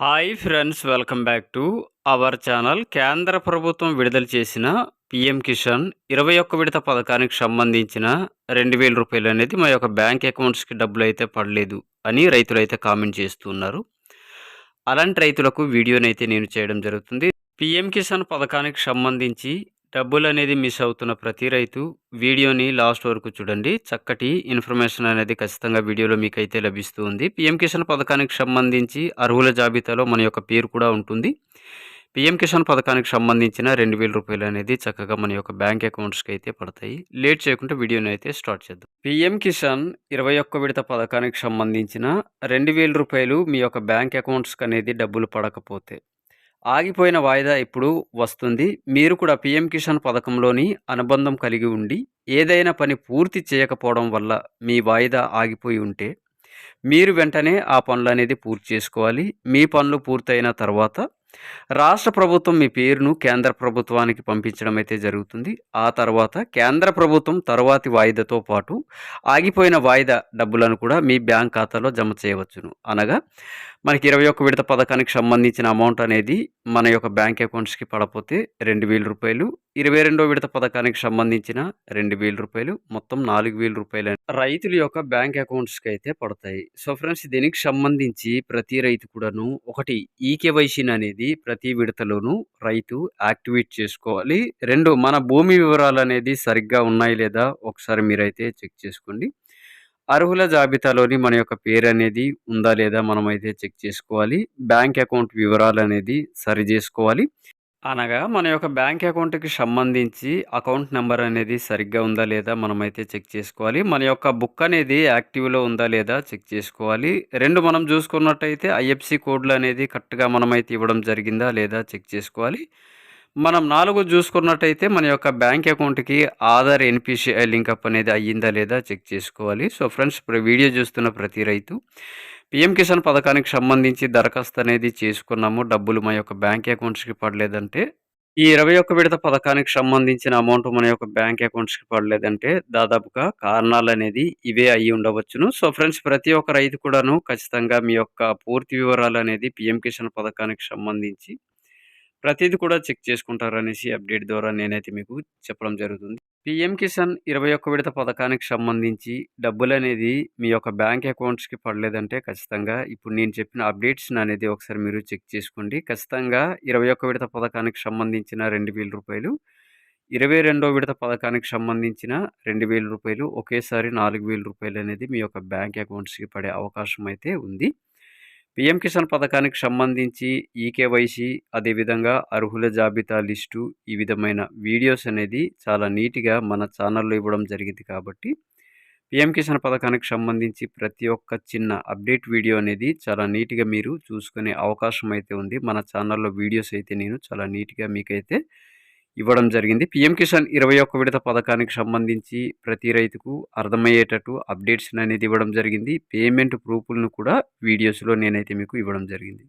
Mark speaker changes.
Speaker 1: Hi friends welcome back to our channel. కేంద్ర ప్రభుత్వం విడుదల చేసిన పిఎం కిసాన్ ఇరవై ఒక్క విడత పథకానికి సంబంధించిన రెండు వేల రూపాయలు అనేది మా యొక్క బ్యాంక్ అకౌంట్స్కి డబ్బులు అయితే పడలేదు అని రైతులు అయితే కామెంట్ చేస్తున్నారు. అలాంటి రైతులకు వీడియోనైతే నేను చేయడం జరుగుతుంది. పిఎం కిసాన్ పథకానికి సంబంధించి డబ్బులు అనేది మిస్ అవుతున్న ప్రతి రైతు వీడియోని లాస్ట్ వరకు చూడండి. చక్కటి ఇన్ఫర్మేషన్ అనేది ఖచ్చితంగా వీడియోలో మీకైతే లభిస్తుంది పిఎం కిసాన్ పథకానికి సంబంధించి అర్హుల జాబితాలో మన యొక్క పేరు కూడా ఉంటుంది. పిఎం కిసాన్ పథకానికి సంబంధించిన రెండు వేల రూపాయలు అనేది చక్కగా మన యొక్క బ్యాంక్ అకౌంట్స్కి అయితే పడతాయి. లేట్ చేయకుండా వీడియోని అయితే స్టార్ట్ చేద్దాం. పిఎం కిసాన్ ఇరవై ఒక్క విడత పథకానికి సంబంధించిన రెండు వేల రూపాయలు మీ యొక్క బ్యాంక్ అకౌంట్స్కి అనేది డబ్బులు పడకపోతే ఆగిపోయిన వాయిదా ఇప్పుడు వస్తుంది. మీరు కూడా పిఎం కిసాన్ పథకంలోని అనుబంధం కలిగి ఉండి ఏదైనా పని పూర్తి చేయకపోవడం వల్ల మీ వాయిదా ఆగిపోయి ఉంటే మీరు వెంటనే ఆ పనులు అనేది పూర్తి చేసుకోవాలి. మీ పనులు పూర్తయిన తర్వాత రాష్ట్ర ప్రభుత్వం మీ పేరును కేంద్ర ప్రభుత్వానికి పంపించడం అయితే జరుగుతుంది. ఆ తర్వాత కేంద్ర ప్రభుత్వం తరువాతి వాయిదాతో పాటు ఆగిపోయిన వాయిదా డబ్బులను కూడా మీ బ్యాంక్ ఖాతాలో జమ చేయవచ్చును. అనగా మనకి ఇరవై ఒక్క విడత పథకానికి సంబంధించిన అమౌంట్ అనేది మన యొక్క బ్యాంక్ అకౌంట్స్కి పడపోతే రెండు వేల రూపాయలు ఇరవై రెండో విడత పథకానికి సంబంధించిన రెండు వేల రూపాయలు మొత్తం నాలుగు వేల రూపాయలు రైతుల యొక్క బ్యాంక్ అకౌంట్స్కి అయితే పడతాయి. సో ఫ్రెండ్స్ దీనికి సంబంధించి ప్రతి రైతు కూడాను ఒకటి ఈకేవైసీని అనేది ప్రతి విడతలోనూ రైతు యాక్టివేట్ చేసుకోవాలి. రెండు మన భూమి వివరాలు అనేది సరిగ్గా ఉన్నాయి లేదా ఒకసారి మీరైతే చెక్ చేసుకోండి. అర్హుల జాబితాలోని మన యొక్క పేరు అనేది ఉందా లేదా మనమైతే చెక్ చేసుకోవాలి. బ్యాంక్ అకౌంట్ వివరాలు అనేది సరి చేసుకోవాలి. అనగా మన యొక్క బ్యాంక్ అకౌంట్కి సంబంధించి అకౌంట్ నెంబర్ అనేది సరిగ్గా ఉందా లేదా మనమైతే చెక్ చేసుకోవాలి. మన యొక్క బుక్ అనేది యాక్టివ్లో ఉందా లేదా చెక్ చేసుకోవాలి. రెండు మనం చూసుకున్నట్టయితే ఐఎఫ్సి కోడ్లు అనేది కరెక్ట్గా మనమైతే ఇవ్వడం జరిగిందా లేదా చెక్ చేసుకోవాలి. మనం నాలుగు చూసుకున్నట్టయితే మన యొక్క బ్యాంక్ అకౌంట్కి ఆధార్ ఎన్పిసిఐ లింకప్ అనేది అయ్యిందా లేదా చెక్ చేసుకోవాలి. సో ఫ్రెండ్స్ ఇప్పుడు వీడియో చూస్తున్న ప్రతి రైతు పిఎం కిసాన్ పథకానికి సంబంధించి దరఖాస్తు అనేది చేసుకున్నాము. డబ్బులు మా యొక్క బ్యాంక్ అకౌంట్స్కి పడలేదంటే ఈ ఇరవై ఒక్క విడత పథకానికి సంబంధించిన అమౌంట్ మన యొక్క బ్యాంక్ అకౌంట్స్కి పడలేదంటే దాదాపుగా కారణాలు అనేది ఇవే అయ్యి ఉండవచ్చును. సో ఫ్రెండ్స్ ప్రతి ఒక్క రైతు కూడాను ఖచ్చితంగా మీ యొక్క పూర్తి వివరాలు అనేది పిఎం కిసాన్ పథకానికి సంబంధించి ప్రతిదీ కూడా చెక్ చేసుకుంటారనేసి అప్డేట్ ద్వారా నేనైతే మీకు చెప్పడం జరుగుతుంది. పిఎం కిసాన్ ఇరవై ఒక్క విడత పథకానికి సంబంధించి డబ్బులు అనేది మీ యొక్క బ్యాంక్ అకౌంట్స్కి పడలేదంటే ఖచ్చితంగా ఇప్పుడు నేను చెప్పిన అప్డేట్స్ అనేది ఒకసారి మీరు చెక్ చేసుకోండి. ఖచ్చితంగా ఇరవై ఒక్క విడత పథకానికి సంబంధించిన రెండు వేల రూపాయలు ఇరవై రెండో విడత పథకానికి సంబంధించిన రెండు వేల రూపాయలు ఒకేసారి నాలుగు వేల రూపాయలు అనేది మీ యొక్క బ్యాంక్ అకౌంట్స్కి పడే అవకాశం అయితే ఉంది. పిఎం కిసాన్ పథకానికి సంబంధించి ఈకేవైసీ అదేవిధంగా అర్హుల జాబితా లిస్టు ఈ విధమైన వీడియోస్ అనేది చాలా నీట్గా మన ఛానల్లో ఇవ్వడం జరిగింది కాబట్టి పిఎం కిసాన్ పథకానికి సంబంధించి ప్రతి ఒక్క చిన్న అప్డేట్ వీడియో అనేది చాలా నీట్గా మీరు చూసుకునే అవకాశం అయితే ఉంది. మన ఛానల్లో వీడియోస్ అయితే నేను చాలా నీట్గా మీకైతే ఇవ్వడం జరిగింది. పిఎం కిసాన్ ఇరవై ఒక్క విడత పథకానికి సంబంధించి ప్రతి రైతుకు అర్థమయ్యేటట్టు అప్డేట్స్ అనేది ఇవ్వడం జరిగింది. పేమెంట్ ప్రూఫ్లను కూడా వీడియోస్లో నేనైతే మీకు ఇవ్వడం జరిగింది.